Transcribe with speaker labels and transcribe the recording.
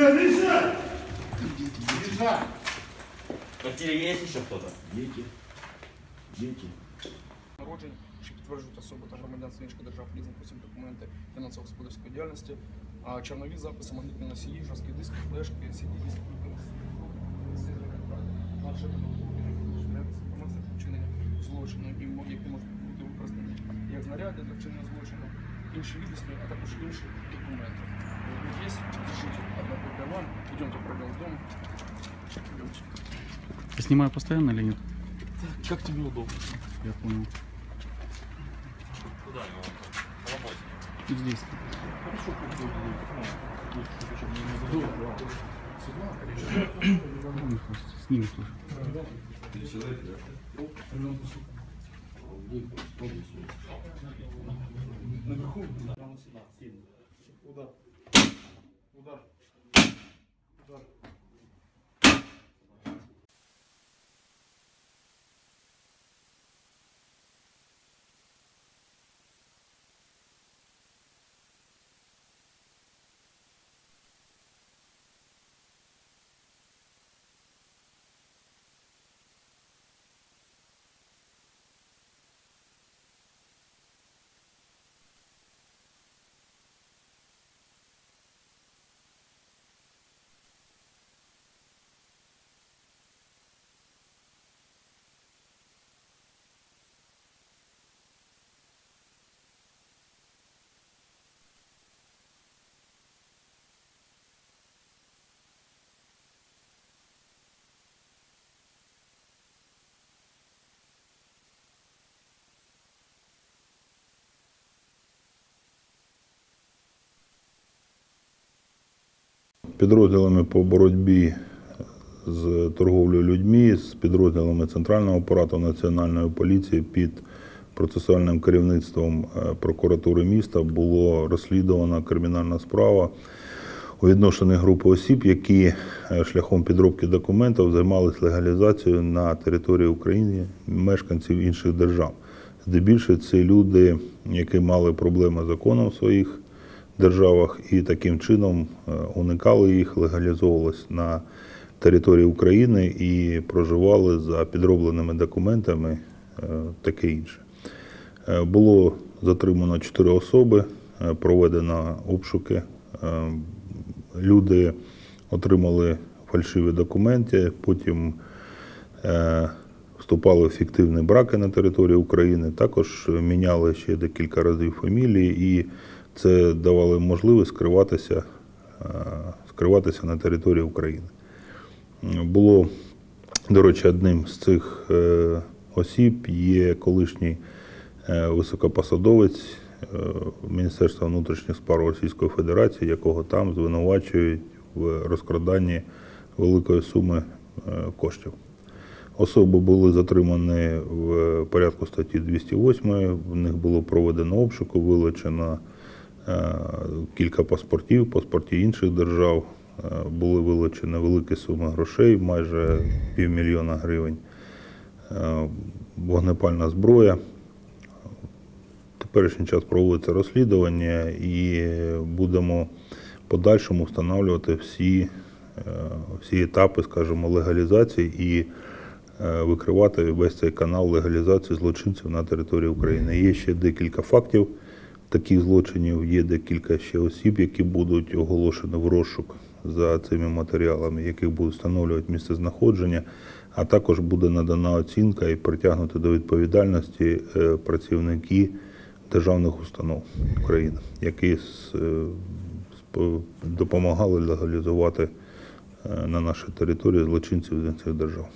Speaker 1: Тихо! В квартире есть еще кто-то?
Speaker 2: Дети. Дети.
Speaker 3: народжень, що підтверджують особу та громадянство інших держав, різних осіб, документи фінансово-господарської діяльності, а чорнові записи, магнітні носії, жорсткі диски, флешки, CD, диски, про вчинення злочину, які можуть бути використані як знаряди для вчинення злочину, інші відомості, а також інші документи. Є, держите, одна для вам, йдемте пробел дом. Идемте.
Speaker 4: Я снимаю постоянно или нет?
Speaker 3: Как тебе удобно?
Speaker 4: Я понял.
Speaker 1: Куда его? По работе.
Speaker 4: Здесь. Ну, Снимет уже.
Speaker 3: Наверху? Bak, Udar. Udar. Udar. Udar.
Speaker 5: Підрозділами по боротьбі з торговлею людьми, з підрозділами Центрального апарату Національної поліції під процесуальним керівництвом е, прокуратури міста було розслідувана кримінальна справа у відношенні групи осіб, які е, шляхом підробки документів займалися легалізацією на території України мешканців інших держав. Здебільшого це люди, які мали проблеми з законом своїх державах і таким чином е, уникали їх, легалізовувалися на території України і проживали за підробленими документами, е, таке інше. Е, Було затримано чотири особи, проведено обшуки. Люди отримали фальшиві документи, потім вступали в фіктивні браки на території України, також міняли ще декілька разів фамілії, і це давало їм можливість скриватися, е, скриватися на території України. Було, до речі, одним з цих е, осіб є колишній е, високопосадовець Міністерства внутрішніх справ Російської Федерації, якого там звинувачують в розкраданні великої суми коштів. Особи були затримані в порядку статті 208, в них було проведено обшуку, вилучено кілька паспортів, паспортів інших держав. Е, Були вилучені великі суми грошей, майже півмільйона гривень, Е, вогнепальна зброя. Теперішній час проводиться розслідування і будемо подальшому встановлювати всі, е, всі етапи, скажімо, легалізації і е, викривати весь цей канал легалізації злочинців на території України. Є ще декілька фактів таких злочинів, є декілька ще осіб, які будуть оголошені в розшук за цими матеріалами, яких будуть встановлювати місце знаходження, а також буде надана оцінка і притягнути до відповідальності е, працівники державних установ України, які е, допомагали легалізувати е, на нашій території злочинців з цих держав.